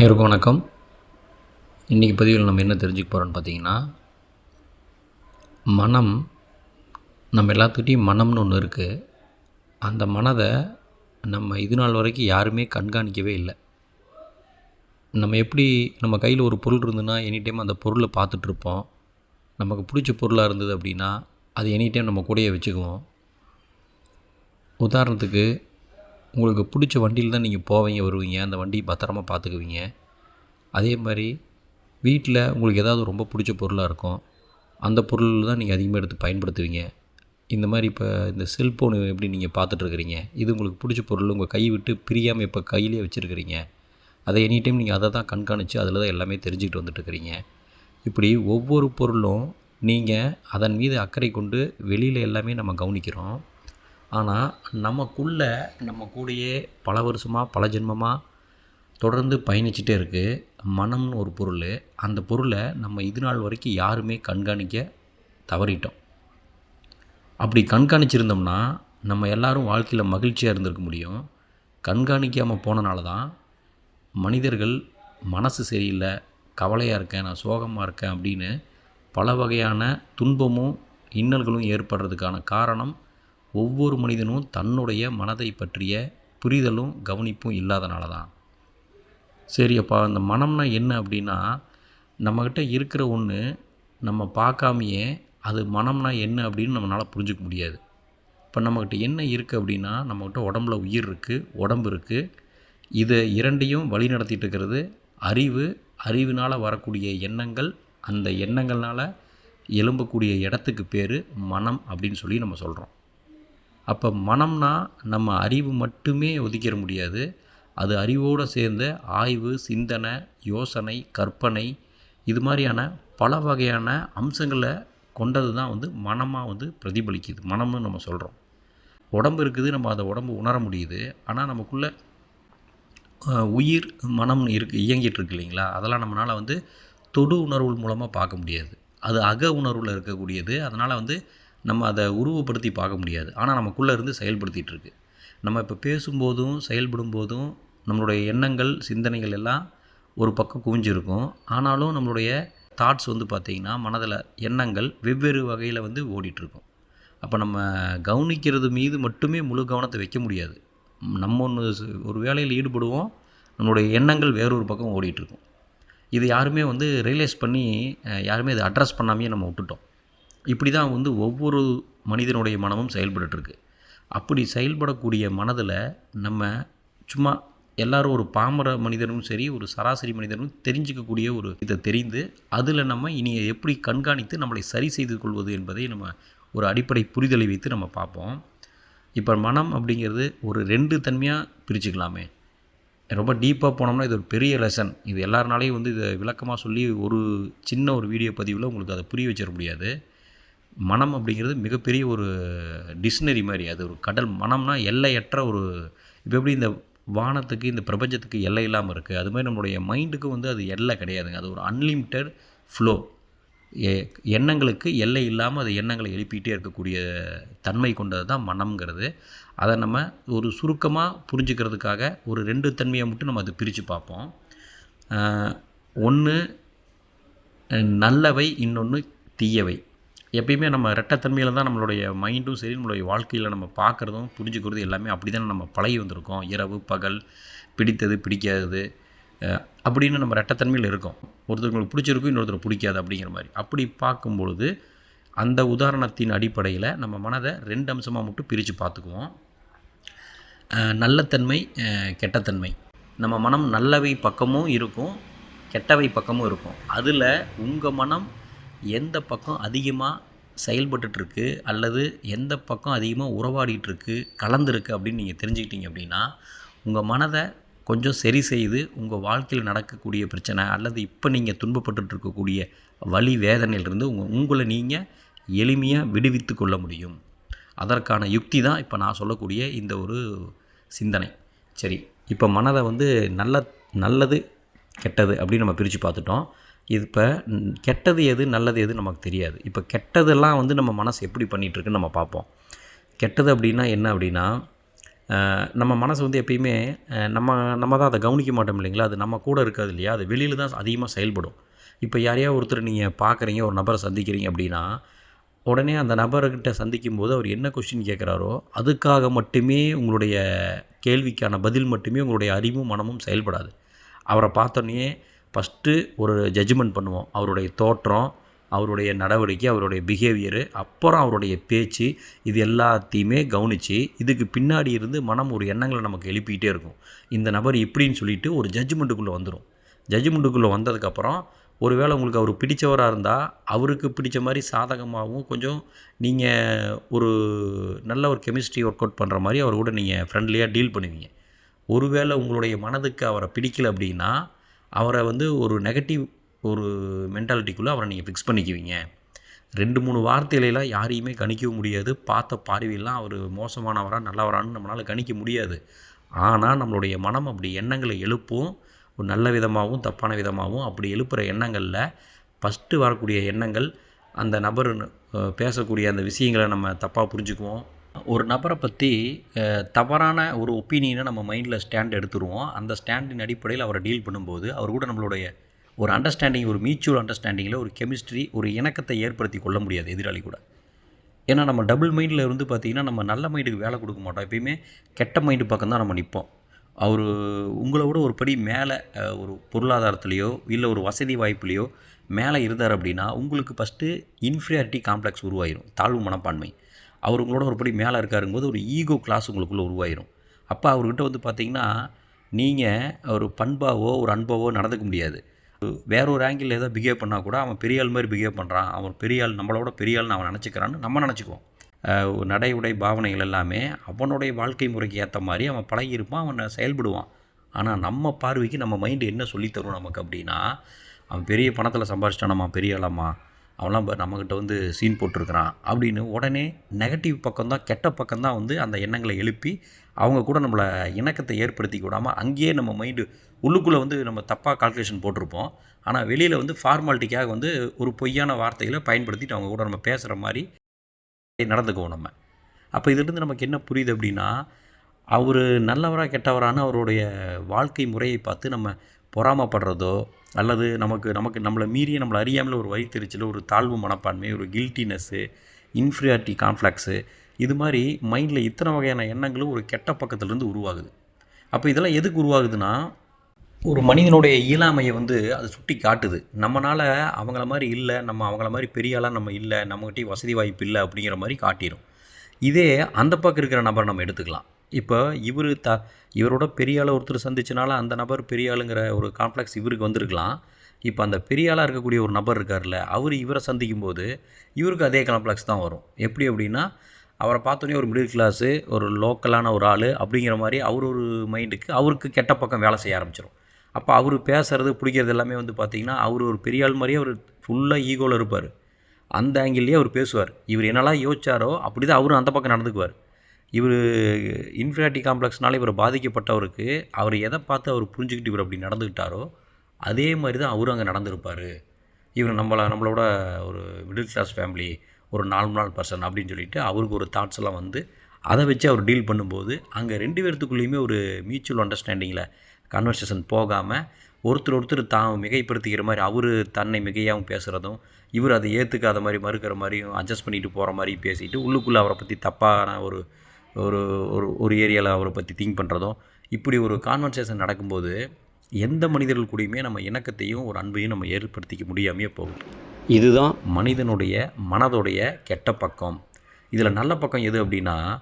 அனைவருக்கும் வணக்கம். இன்றைக்கி பதிவில் நம்ம என்ன தெரிஞ்சுக்க போகிறோம்னு பார்த்தீங்கன்னா மனம் நம்ம எல்லாத்துக்கிட்டையும் மனம்னு ஒன்று இருக்குது அந்த மனதை நம்ம இது நாள் வரைக்கும் யாருமே கண்காணிக்கவே இல்லை. நம்ம எப்படி நம்ம கையில் ஒரு பொருள் இருந்ததுன்னா எனி டைம் அந்த பொருளை பார்த்துட்ருப்போம் நமக்கு பிடிச்ச பொருளாக இருந்தது அப்படின்னா அது எனி டைம் நம்ம கூடயே வச்சுக்குவோம். உதாரணத்துக்கு உங்களுக்கு பிடிச்ச வண்டியில் தான் நீங்கள் போவீங்க வருவீங்க. அந்த வண்டியை பத்திரமா பார்த்துக்குவீங்க. அதே மாதிரி வீட்டில் உங்களுக்கு ஏதாவது ரொம்ப பிடிச்ச பொருளாக இருக்கும் அந்த பொருள் தான் நீங்கள் அதிகமாக எடுத்து பயன்படுத்துவீங்க. இந்த மாதிரி இப்போ இந்த செல்ஃபோனு எப்படி நீங்கள் பார்த்துட்ருக்குறீங்க? இது உங்களுக்கு பிடிச்ச பொருள் உங்கள் கை விட்டு பிரியாமல் இப்போ கையிலே வச்சுருக்கிறீங்க. அதை எனி டைம் நீங்கள் அதை தான் கண்காணித்து அதில் தான் எல்லாமே தெரிஞ்சுக்கிட்டு வந்துட்டுருக்கிறீங்க இப்படி ஒவ்வொரு பொருளும் நீங்கள் அதன் மீது அக்கறை கொண்டு வெளியில் எல்லாமே நம்ம கவனிக்கிறோம். ஆனால் நமக்குள்ளே நம்ம கூடயே பல வருஷமாக பல ஜென்மமாக தொடர்ந்து பயணிச்சுட்டே இருக்குது மனம்னு ஒரு பொருள். அந்த பொருளை நம்ம இது நாள் வரைக்கும் யாருமே கண்காணிக்க தவறிட்டோம். அப்படி கண்காணிச்சிருந்தோம்னா நம்ம எல்லாரும் வாழ்க்கையில் மகிழ்ச்சியாக இருந்திருக்க முடியும். கண்காணிக்காமல் போனனால தான் மனிதர்கள் மனசு சரியில்லை கவலையாக இருக்கேன் நான் சோகமாக இருக்கேன் அப்படின்னு பல வகையான துன்பமும் இன்னல்களும் ஏற்படுறதுக்கான காரணம் ஒவ்வொரு மனிதனும் தன்னுடைய மனதை பற்றிய புரிதலும் கவனிப்பும் இல்லாதனால தான். சரி அப்பா அந்த மனம்னா என்ன அப்படின்னா நம்மக்கிட்ட இருக்கிற ஒன்று நம்ம பார்க்காமையே அது மனம்னா என்ன அப்படின்னு நம்மளால் புரிஞ்சுக்க முடியாது. இப்போ நம்மக்கிட்ட என்ன இருக்குது அப்படின்னா நம்மக்கிட்ட உடம்புல உயிர் இருக்குது உடம்பு இருக்குது இதை இரண்டையும் வழி நடத்திட்டு இருக்கிறது. அறிவு அறிவினால் வரக்கூடிய எண்ணங்கள் அந்த எண்ணங்கள்னால் எழும்பக்கூடிய இடத்துக்கு பேர் மனம் அப்படின்னு சொல்லி நம்ம சொல்கிறோம் அப்போ மனம்னா நம்ம அறிவு மட்டுமே ஒதுக்கிட முடியாது. அது அறிவோடு சேர்ந்த ஆய்வு சிந்தனை யோசனை கற்பனை இது மாதிரியான பல வகையான அம்சங்களை கொண்டது தான் வந்து மனமாக வந்து பிரதிபலிக்குது. மனம்னு நம்ம சொல்கிறோம். உடம்பு இருக்குது நம்ம அதை உடம்பு உணர முடியுது. ஆனால் நமக்குள்ளே உயிர் மனம் இருக்கு இயங்கிட்டு இருக்கு இல்லைங்களா? அதெல்லாம் நம்மளால் வந்து தொடு உணர்வு மூலமாக பார்க்க முடியாது. அது அக உணர்வில் இருக்கக்கூடியது. அதனால் வந்து நம்ம அதை உருவப்படுத்தி பார்க்க முடியாது. ஆனால் நமக்குள்ளே இருந்து செயல்படுத்திகிட்டு இருக்கு. நம்ம இப்போ பேசும்போதும் செயல்படும் போதும் நம்மளுடைய எண்ணங்கள் சிந்தனைகள் எல்லாம் ஒரு பக்கம் குவிஞ்சிருக்கும். ஆனாலும் நம்மளுடைய தாட்ஸ் வந்து பார்த்திங்கன்னா மனதில் எண்ணங்கள் வெவ்வேறு வகையில் வந்து ஓடிட்டுருக்கும். அப்போ நம்ம கவனிக்கிறது மீது மட்டுமே முழு கவனத்தை வைக்க முடியாது. நம்ம ஒன்று ஒரு வேலையில் ஈடுபடுவோம் நம்மளுடைய எண்ணங்கள் வேறொரு பக்கம் ஓடிட்டுருக்கும். இது யாருமே வந்து ரியலைஸ் பண்ணி யாருமே இதை அட்ரஸ் பண்ணாமையே நம்ம விட்டுட்டோம். இப்படி தான் வந்து ஒவ்வொரு மனிதனுடைய மனமும் செயல்பட்டுருக்கு அப்படி செயல்படக்கூடிய மனதில் நம்ம சும்மா எல்லாரும் ஒரு பாமர மனிதனும் சரி ஒரு சராசரி மனிதனும் தெரிஞ்சிக்கக்கூடிய ஒரு இதை தெரிந்து அதில் நம்ம இனி எப்படி கண்காணித்து நம்மளை சரி செய்து கொள்வது என்பதை நம்ம ஒரு அடிப்படை புரிதலை வைத்து நம்ம பார்ப்போம். இப்போ மனம் அப்படிங்கிறது ஒரு ரெண்டு தன்மையாக பிரிச்சுக்கலாமே. ரொம்ப டீப்பாக போனோம்னா இது ஒரு பெரிய லெசன் இது எல்லாருனாலையும் வந்து இதை விளக்கமாக சொல்லி ஒரு சின்ன ஒரு வீடியோ பதிவில் உங்களுக்கு அதை புரிய வச்சிட முடியாது. மனம் அப்படிங்கிறது மிகப்பெரிய ஒரு டிக்ஷனரி மாதிரி. அது ஒரு கடல். மனம்னா எல்லையற்ற ஒரு இப்போ எப்படி இந்த வானத்துக்கு இந்த பிரபஞ்சத்துக்கு எல்லை இல்லாமல் இருக்குது அது மாதிரி நம்மளுடைய மைண்டுக்கு வந்து அது எல்லை கிடையாதுங்க. அது ஒரு அன்லிமிட்டெட் ஃப்ளோ எண்ணங்களுக்கு எல்லை இல்லாமல் அது எண்ணங்களை எழுப்பிகிட்டே இருக்கக்கூடிய தன்மை கொண்டது தான் மனம்ங்கிறது. அதை நம்ம ஒரு சுருக்கமாக புரிஞ்சுக்கிறதுக்காக ஒரு ரெண்டு தன்மையை மட்டும் நம்ம அதை பிரித்து பார்ப்போம். ஒன்று நல்லவை இன்னொன்று தீயவை. எப்பயுமே நம்ம ரெட்டத்தன்மையில் தான் நம்மளுடைய மைண்டும் சரி நம்மளுடைய வாழ்க்கையில் நம்ம பார்க்குறதும் புரிஞ்சுக்கிறது எல்லாமே அப்படி தானே நம்ம பழகி வந்திருக்கோம். இரவு பகல் பிடித்தது பிடிக்காதது அப்படின்னு நம்ம ரெட்டத்தன்மையில் இருக்கோம். ஒருத்தருக்கு பிடிச்சிருக்கும் இன்னொருத்தர் பிடிக்காது அப்படிங்கிற மாதிரி. அப்படி பார்க்கும்பொழுது அந்த உதாரணத்தின் அடிப்படையில் நம்ம மனதை ரெண்டு அம்சமாக மட்டும் பிரித்து பார்த்துக்குவோம். நல்லத்தன்மை கெட்டத்தன்மை. நம்ம மனம் நல்லவை பக்கமும் இருக்கும் கெட்டவை பக்கமும் இருக்கும். அதில் உங்கள் மனம் எந்த பக்கம் அதிகமாக செயல்பட்டுட்ருக்கு அல்லது எந்த பக்கம் அதிகமாக உறவாடிட்டுருக்கு கலந்துருக்கு அப்படின்னு நீங்கள் தெரிஞ்சுக்கிட்டீங்க அப்படின்னா உங்கள் மனதை கொஞ்சம் சரி செய்து உங்கள் வாழ்க்கையில் நடக்கக்கூடிய பிரச்சனை அல்லது இப்போ நீங்கள் துன்பப்பட்டுருக்கக்கூடிய வலி வேதனையிலிருந்து உங்கள் உங்களை நீங்கள் எளிமையாக விடுவித்து கொள்ள முடியும். அதற்கான யுக்தி தான் இப்போ நான் சொல்லக்கூடிய இந்த ஒரு சிந்தனை. சரி இப்போ மனதை வந்து நல்ல நல்லது கெட்டது அப்படின்னு நம்ம பிரித்து பார்த்துட்டோம். இது இப்போ கெட்டது எது நல்லது எது நமக்கு தெரியாது. இப்போ கெட்டதெல்லாம் வந்து நம்ம மனசு எப்படி பண்ணிகிட்ருக்குன்னு நம்ம பார்ப்போம். கெட்டது அப்படின்னா என்ன அப்படின்னா நம்ம மனசு வந்து எப்பயுமே நம்ம நம்ம தான் அதை கவனிக்க மாட்டோம் இல்லைங்களா? அது நம்ம கூட இருக்காது இல்லையா? அது வெளியில் தான் அதிகமாக செயல்படும். இப்போ யாரையா ஒருத்தர் நீங்கள் பார்க்குறீங்க ஒரு நபரை சந்திக்கிறீங்க அப்படின்னா உடனே அந்த நபர்கிட்ட சந்திக்கும் போது அவர் என்ன கொஸ்டின் கேட்குறாரோ அதுக்காக மட்டுமே உங்களுடைய கேள்விக்கான பதில் மட்டுமே உங்களுடைய அறிவும் மனமும் செயல்படாது. அவரை பார்த்தோன்னே ஃபஸ்ட்டு ஒரு ஜட்ஜ்மெண்ட் பண்ணுவோம். அவருடைய தோற்றம் அவருடைய நடவடிக்கை அவருடைய பிஹேவியரு அப்புறம் அவருடைய பேச்சு இது எல்லாத்தையுமே கவனித்து இதுக்கு பின்னாடி இருந்து மனம் ஒரு எண்ணங்களை நமக்கு எழுப்பிக்கிட்டே இருக்கும். இந்த நபர் இப்படின்னு சொல்லிட்டு ஒரு ஜட்ஜ்மெண்ட்டுக்குள்ளே வந்துடும் ஜட்ஜ்மெண்ட்டுக்குள்ளே வந்ததுக்கப்புறம் ஒருவேளை உங்களுக்கு அவர் பிடித்தவராக இருந்தால் அவருக்கு பிடிச்ச மாதிரி சாதகமாகவும் கொஞ்சம் நீங்கள் ஒரு நல்ல ஒரு கெமிஸ்ட்ரி ஒர்க் அவுட் பண்ணுற மாதிரி அவர் கூட நீங்கள் ஃப்ரெண்ட்லியாக டீல் பண்ணுவீங்க. ஒருவேளை உங்களுடைய மனதுக்கு அவரை பிடிக்கல அப்படின்னா அவரை வந்து ஒரு நெகட்டிவ் ஒரு மென்டாலிட்டிக்குள்ளே அவரை நீங்கள் ஃபிக்ஸ் பண்ணிக்குவீங்க. ரெண்டு மூணு வார்த்தையிலலாம் யாரையுமே கணிக்கவும் முடியாது. பார்த்த பார்வையெல்லாம் அவர் மோசமானவரா நல்லவரான்னு நம்மளால் கணிக்க முடியாது. ஆனால் நம்மளுடைய மனம் அப்படி எண்ணங்களை எழுப்பும். ஒரு நல்ல விதமாகவும் தப்பான விதமாகவும் அப்படி எழுப்புகிற எண்ணங்களில் ஃபஸ்ட்டு வரக்கூடிய எண்ணங்கள் அந்த நபர் பேசக்கூடிய அந்த விஷயங்களை நம்ம தப்பாக புரிஞ்சுக்குவோம். ஒரு நபரை பற்றி தவறான ஒரு ஒப்பீனியனை நம்ம மைண்டில் ஸ்டாண்ட் எடுத்துருவோம். அந்த ஸ்டாண்டின் அடிப்படையில் அவரை டீல் பண்ணும்போது அவர் கூட நம்மளுடைய ஒரு அண்டர்ஸ்டாண்டிங் ஒரு மியூச்சுவல் அண்டர்ஸ்டாண்டிங்கில் ஒரு கெமிஸ்ட்ரி ஒரு இணக்கத்தை ஏற்படுத்தி கொள்ள முடியாது எதிராளி கூட. ஏன்னா நம்ம டபுள் மைண்டில் இருந்து பார்த்திங்கன்னா நம்ம நல்ல மைண்டுக்கு வேலை கொடுக்க மாட்டோம். எப்பயுமே கெட்ட மைண்டு பக்கம் தான் நம்ம நிற்போம் அவர் உங்களை விட ஒரு படி மேலே ஒரு பொருளாதாரத்துலேயோ இல்லை ஒரு வசதி வாய்ப்புலேயோ மேலே இருந்தார் அப்படின்னா உங்களுக்கு ஃபஸ்ட்டு இன்ஃபீரியாரிட்டி காம்ப்ளெக்ஸ் உருவாயிரும். தாழ்வு மனப்பான்மை. அவர் உங்களோட ஒரு படி மேலே இருக்காருங்கும்போது ஒரு ஈகோ கிளாஸ் உங்களுக்குள்ளே உருவாயிரும். அப்போ அவர்கிட்ட வந்து பார்த்திங்கன்னா நீங்கள் ஒரு பண்பாவோ ஒரு அன்பாவோ நடந்துக்க முடியாது. வேற ஒரு ஆங்கிளில் ஏதோ பிஹேவ் பண்ணால் கூட அவன் பெரிய ஆள் மாதிரி பிஹேவ் பண்ணுறான் அவன் பெரிய ஆள் நம்மளோட பெரிய ஆள்னு அவன் நினச்சிக்கிறான்னு நம்ம நினச்சிக்குவோம். நடை உடை பாவனைகள் எல்லாமே அவனுடைய வாழ்க்கை முறைக்கு ஏற்ற மாதிரி அவன் பழகியிருப்பான் அவன் செயல்படுவான். ஆனால் நம்ம பார்வைக்கு நம்ம மைண்டு என்ன சொல்லித்தரும் நமக்கு அப்படின்னா அவன் பெரிய பணத்தில் சம்பாரிச்சிட்டானம்மா பெரிய ஆளாம்மா? அவன்லாம் இப்போ நம்மக்கிட்ட வந்து சீன் போட்டிருக்கிறான் அப்படின்னு உடனே நெகட்டிவ் பக்கம்தான் கெட்ட பக்கம்தான் வந்து அந்த எண்ணங்களை எழுப்பி அவங்க கூட நம்மளை இணக்கத்தை ஏற்படுத்தி விடாமல் அங்கேயே நம்ம மைண்டு உள்ளுக்குள்ளே வந்து நம்ம தப்பாக கால்குலேஷன் போட்டிருப்போம். ஆனால் வெளியில் வந்து ஃபார்மாலிட்டிக்காக வந்து ஒரு பொய்யான வார்த்தைகளை பயன்படுத்திட்டு அவங்க கூட நம்ம பேசுகிற மாதிரி நடந்துக்குவோம் நம்ம. அப்போ இதிலிருந்து நமக்கு என்ன புரியுது அப்படின்னா அவர் நல்லவராக கெட்டவரான அவருடைய வாழ்க்கை முறையை பார்த்து நம்ம பொறாமப்படுறதோ அல்லது நமக்கு நமக்கு நம்மளை மீறிய நம்மளை அறியாமல் ஒரு வயிற்றுச்சல் ஒரு தாழ்வு மனப்பான்மை ஒரு கில்ட்டினஸ்ஸு இன்ஃபீரியாரிட்டி காம்ப்ளெக்ஸு இது மாதிரி மைண்டில் இத்தனை வகையான எண்ணங்களும் ஒரு கெட்ட பக்கத்துலேருந்து உருவாகுது. அப்போ இதெல்லாம் எதுக்கு உருவாகுதுன்னா ஒரு மனிதனுடைய இயலாமையை வந்து அது சுட்டி காட்டுது. நம்மளால் அவங்கள மாதிரி இல்லை நம்ம அவங்கள மாதிரி பெரிய ஆளாக நம்ம இல்லை நம்மகிட்டே வசதி வாய்ப்பு இல்லை அப்படிங்கிற மாதிரி காட்டிடும் இதே அந்த பக்கம் இருக்கிற நபரை நம்ம எடுத்துக்கலாம். இப்போ இவர் த இவரோட பெரிய ஆளை ஒருத்தர் சந்திச்சனால அந்த நபர் பெரிய ஆளுங்கிற ஒரு காம்ப்ளெக்ஸ் இவருக்கு வந்திருக்கலாம். இப்போ அந்த பெரிய ஆளாக இருக்கக்கூடிய ஒரு நபர் இருக்கார்ல அவர் இவரை சந்திக்கும் போது இவருக்கு அதே காம்ப்ளெக்ஸ் தான் வரும். எப்படி அப்படின்னா அவரை பார்த்தோன்னே ஒரு மிடில் கிளாஸு ஒரு லோக்கலான ஒரு ஆள் அப்படிங்கிற மாதிரி அவர் ஒரு மைண்டுக்கு அவருக்கு கெட்ட பக்கம் வேலை செய்ய ஆரம்பிச்சிடும் அப்போ அவர் பேசுறது பிடிக்கிறது எல்லாமே வந்து பார்த்திங்கன்னா அவர் ஒரு பெரிய ஆள் மாதிரியே அவர் ஃபுல்லாக ஈகோவில் இருப்பார். அந்த ஆங்கிள்லேயே அவர் பேசுவார். இவர் என்னெல்லாம் யோசிச்சாரோ அப்படி தான் அவரும் அந்த பக்கம் நடந்துக்குவார். இவர் இன்ஃபிராட்டி காம்ப்ளெக்ஸ்னால இவர் பாதிக்கப்பட்டவருக்கு அவர் எதை பார்த்து அவர் புரிஞ்சுக்கிட்டு இவர் அப்படி நடந்துக்கிட்டாரோ அதே மாதிரி தான் அவரும் அங்கே நடந்திருப்பார். இவர் நம்மளை நம்மளோட ஒரு மிடில் கிளாஸ் ஃபேமிலி ஒரு நார்மல் பர்சன் அப்படின்னு சொல்லிட்டு அவருக்கு ஒரு தாட்ஸ் எல்லாம் வந்து அதை வச்சு அவர் டீல் பண்ணும்போது அங்கே ரெண்டு பேர்த்துக்குள்ளேயுமே ஒரு மியூச்சுவல் அண்டர்ஸ்டாண்டிங்கில் கன்வர்சேஷன் போகாமல் ஒருத்தர் ஒருத்தர் தான் மிகைப்படுத்திக்கிற மாதிரி அவர் தன்னை மிகையாகவும் பேசுகிறதும் இவர் அதை ஏற்றுக்காத மாதிரி மறுக்கிற மாதிரியும் அட்ஜஸ்ட் பண்ணிட்டு போகிற மாதிரி பேசிட்டு உள்ளுக்குள்ளே அவரை பற்றி தப்பான ஒரு ஒரு ஒரு ஒரு ஏரியாவில் அவரை பற்றி திங்க் பண்ணுறதும் இப்படி ஒரு கான்வர்சேஷன் நடக்கும்போது எந்த மனிதர்கள் கூடயுமே நம்ம இணக்கத்தையும் ஒரு அன்பையும் நம்ம ஏற்படுத்திக்க முடியாமையே போகும். இதுதான் மனிதனுடைய மனதுடைய கெட்ட பக்கம். இதில் நல்ல பக்கம் எது அப்படின்னா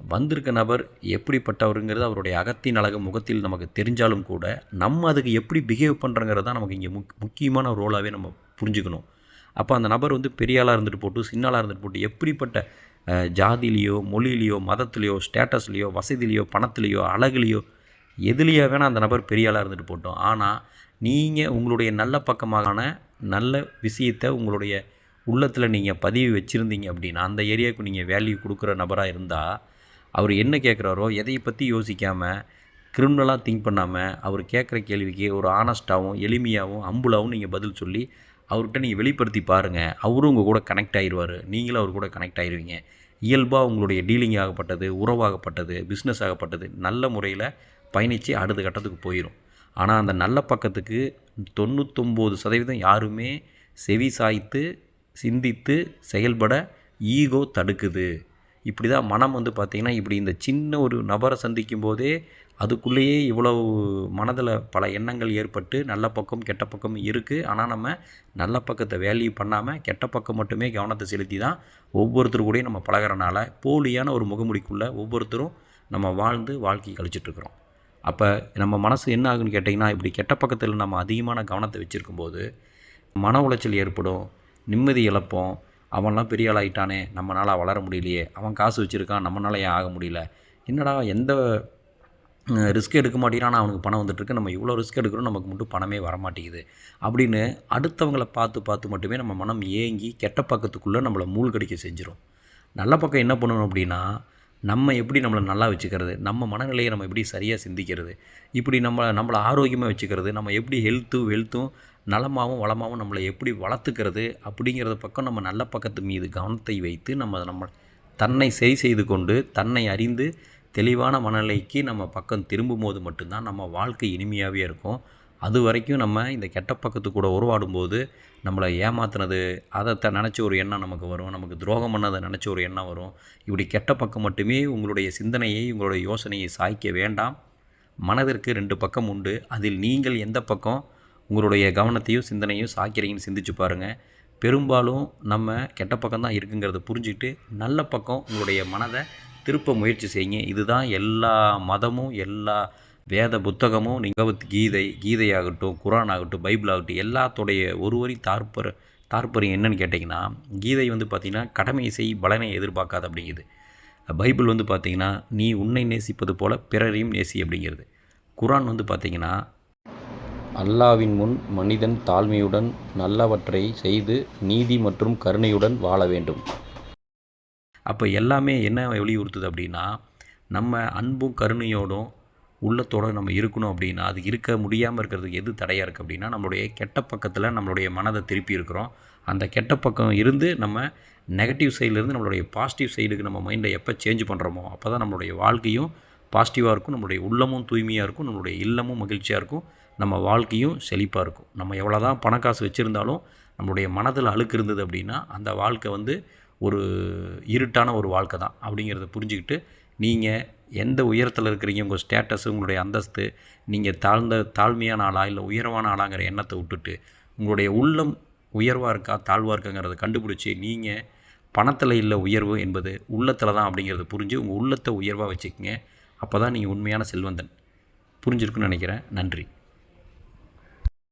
வந்திருக்க நபர் எப்படிப்பட்டவருங்கிறது அவருடைய அகத்தின் அழகு முகத்தில் நமக்கு தெரிஞ்சாலும் கூட நம்ம அதுக்கு எப்படி பிஹேவ் பண்ணுறங்கிறது தான் நமக்கு இங்கே முக் முக்கியமான ரோலாகவே நம்ம புரிஞ்சுக்கணும். அப்போ அந்த நபர் வந்து பெரிய ஆளாக இருந்துட்டு போட்டு சின்ன ஆளாக இருந்துட்டு போட்டு எப்படிப்பட்ட ஜாதிலேயோ மொழியிலையோ மதத்துலேயோ ஸ்டேட்டஸ்லேயோ வசதிலேயோ பணத்துலேயோ அழகுலேயோ எதுலேயோ வேணால் அந்த நபர் பெரிய ஆளாக இருந்துட்டு போட்டோம். ஆனால் நீங்கள் உங்களுடைய நல்ல பக்கமான நல்ல விஷயத்தை உங்களுடைய உள்ளத்தில் நீங்கள் பதிவு வச்சுருந்தீங்க அப்படின்னா அந்த ஏரியாவுக்கு நீங்கள் வேல்யூ கொடுக்குற நபராக இருந்தால் அவர் என்ன கேட்குறாரோ எதை பற்றி யோசிக்காமல் கிரிமினலாக திங்க் பண்ணாமல் அவர் கேட்குற கேள்விக்கு ஒரு ஆனஸ்ட்டாகவும் எளிமையாகவும் அம்புலாகவும் நீங்கள் பதில் சொல்லி அவர்கிட்ட நீங்கள் வெளிப்படுத்தி பாருங்கள் அவரும் உங்கள் கூட கனெக்ட் ஆயிடுவார் நீங்களும் அவர் கூட கனெக்ட் ஆயிடுவீங்க இயல்பாக உங்களுடைய டீலிங் ஆகப்பட்டது உறவாகப்பட்டது பிஸ்னஸ் ஆகப்பட்டது நல்ல முறையில் பயணித்து அடுத்த கட்டத்துக்கு போயிடும் ஆனால் அந்த நல்ல பக்கத்துக்கு தொண்ணூத்தொம்பது சதவீதம் யாருமே செவி சாய்த்து சிந்தித்து செயல்பட ஈகோ தடுக்குது. இப்படி தான் மனம் வந்து பார்த்திங்கன்னா இப்படி இந்த சின்ன ஒரு நபரை சந்திக்கும் போதே அதுக்குள்ளேயே இவ்வளவு மனதில் பல எண்ணங்கள் ஏற்பட்டு நல்ல பக்கம் கெட்ட பக்கம் இருக்குது ஆனால் நம்ம நல்ல பக்கத்தை வேல்யூ பண்ணாமல் கெட்ட பக்கம் மட்டுமே கவனத்தை செலுத்தி தான் ஒவ்வொருத்தரு கூடயும் நம்ம பழகுறனால போலியான ஒரு முகமுடிக்குள்ளே ஒவ்வொருத்தரும் நம்ம வாழ்ந்து வாழ்க்கை கழிச்சிட்ருக்குறோம் அப்போ நம்ம மனசு என்ன ஆகுன்னு கேட்டிங்கன்னா இப்படி கெட்ட பக்கத்தில் நம்ம அதிகமான கவனத்தை வச்சுருக்கும்போது மன உளைச்சல் ஏற்படும் நிம்மதி இழப்போம் அவன்லாம் பெரிய ஆள் ஆகிட்டானே நம்மளால் வளர முடியலையே அவன் காசு வச்சுருக்கான் நம்மளால் ஏன் ஆக முடியல? என்னடா எந்த ரிஸ்க் எடுக்க மாட்டேங்கிறான் அவனுக்கு பணம் வந்துட்டுருக்கு நம்ம இவ்வளோ ரிஸ்க் எடுக்கிறோம் நமக்கு மட்டும் பணமே வரமாட்டேங்குது. அப்படின்னு அடுத்தவங்களை பார்த்து பார்த்து மட்டுமே நம்ம மனம் ஏங்கி கெட்ட பக்கத்துக்குள்ளே நம்மளை மூழ்கடிக்க செஞ்சிடும் நல்ல பக்கம் என்ன பண்ணணும் அப்படின்னா நம்ம எப்படி நம்மளை நல்லா வச்சுக்கிறது நம்ம மனநிலையை நம்ம எப்படி சரியாக சிந்திக்கிறது இப்படி நம்ம நம்மளை ஆரோக்கியமாக வச்சுக்கிறது நம்ம எப்படி ஹெல்த்து வெல்த்தும் நலமாகவும் வளமாகவும் நம்மளை எப்படி வளர்த்துக்கிறது அப்படிங்கிறத பக்கம் நம்ம நல்ல பக்கத்து மீது கவனத்தை வைத்து நம்ம நம்ம தன்னை சரி செய்து கொண்டு தன்னை அறிந்து தெளிவான மனநிலைக்கு நம்ம பக்கம் திரும்பும்போது மட்டும்தான் நம்ம வாழ்க்கை இனிமையாகவே இருக்கும். அது வரைக்கும் நம்ம இந்த கெட்ட பக்கத்து கூட உருவாடும் போது நம்மளை ஏமாத்தினது அதை த நினச்ச ஒரு எண்ணம் நமக்கு வரும். நமக்கு துரோகம் பண்ணதை நினச்ச ஒரு எண்ணம் வரும். இப்படி கெட்ட பக்கம் மட்டுமே உங்களுடைய சிந்தனையை உங்களுடைய யோசனையை சாய்க்க வேண்டாம். மனதிற்கு ரெண்டு பக்கம் உண்டு. அதில் நீங்கள் எந்த பக்கம் உங்களுடைய கவனத்தையும் சிந்தனையும் சாக்கிரையும் சிந்திச்சு பாருங்கள் பெரும்பாலும் நம்ம கெட்ட பக்கம் தான் இருக்குங்கிறத புரிஞ்சுக்கிட்டு நல்ல பக்கம் உங்களுடைய மனதை திருப்ப முயற்சி செய்யுங்க. இதுதான் எல்லா மதமும் எல்லா வேத புத்தகமும் நிகவத் கீதை கீதையாகட்டும் குரான் ஆகட்டும் பைபிள் ஆகட்டும் எல்லாத்தோடைய ஒரு வரி தாற்பர தாற்பரியம் என்னன்னு கேட்டிங்கன்னா கீதை வந்து பார்த்திங்கன்னா கடமை செய் பலனை எதிர்பார்க்காது அப்படிங்குது. பைபிள் வந்து பார்த்திங்கன்னா நீ உன்னை நேசிப்பது போல் பிறரையும் நேசி அப்படிங்கிறது. குரான் வந்து பார்த்திங்கன்னா அல்லாவின் முன் மனிதன் தாழ்மையுடன் நல்லவற்றை செய்து நீதி மற்றும் கருணையுடன் வாழ வேண்டும். அப்போ எல்லாமே என்ன வலியுறுத்துது அப்படின்னா நம்ம அன்பும் கருணையோடும் உள்ளத்தோடு நம்ம இருக்கணும் அப்படின்னா அது இருக்க முடியாமல் இருக்கிறதுக்கு எது தடையாக இருக்குது அப்படின்னா நம்மளுடைய கெட்ட பக்கத்தில் நம்மளுடைய மனதை திருப்பி இருக்கிறோம். அந்த கெட்ட பக்கம் இருந்து நம்ம நெகட்டிவ் சைட்லேருந்து நம்மளுடைய பாசிட்டிவ் சைடுக்கு நம்ம மைண்டை எப்போ சேஞ்ச் பண்ணுறோமோ அப்போ தான் நம்மளுடைய வாழ்க்கையும் பாசிட்டிவாக இருக்கும் நம்மளுடைய உள்ளமும் தூய்மையாக இருக்கும் நம்மளுடைய இல்லமும் மகிழ்ச்சியாக இருக்கும். நம்ம வாழ்க்கையும் செழிப்பாக இருக்கும். நம்ம எவ்வளோ தான் பணக்காசு வச்சுருந்தாலும் நம்மளுடைய மனதில் அழுக்கு இருந்தது அப்படின்னா அந்த வாழ்க்கை வந்து ஒரு இருட்டான ஒரு வாழ்க்கை தான். அப்படிங்கிறத புரிஞ்சுக்கிட்டு நீங்கள் எந்த உயரத்தில் இருக்கிறீங்க உங்கள் ஸ்டேட்டஸ் உங்களுடைய அந்தஸ்து நீங்கள் தாழ்ந்த தாழ்மையான ஆளா இல்லை உயர்வான ஆளாங்கிற எண்ணத்தை விட்டுட்டு உங்களுடைய உள்ளம் உயர்வாக இருக்கா தாழ்வாக இருக்காங்கிறத கண்டுபிடிச்சி நீங்கள் பணத்தில் இல்லை உயர்வு என்பது உள்ளத்தில் தான் அப்படிங்கிறத புரிஞ்சு உங்கள் உள்ளத்தை உயர்வாக வச்சுக்கோங்க. அப்போ தான் நீங்கள் உண்மையான செல்வந்தன். புரிஞ்சிருக்குன்னு நினைக்கிறேன். நன்றி.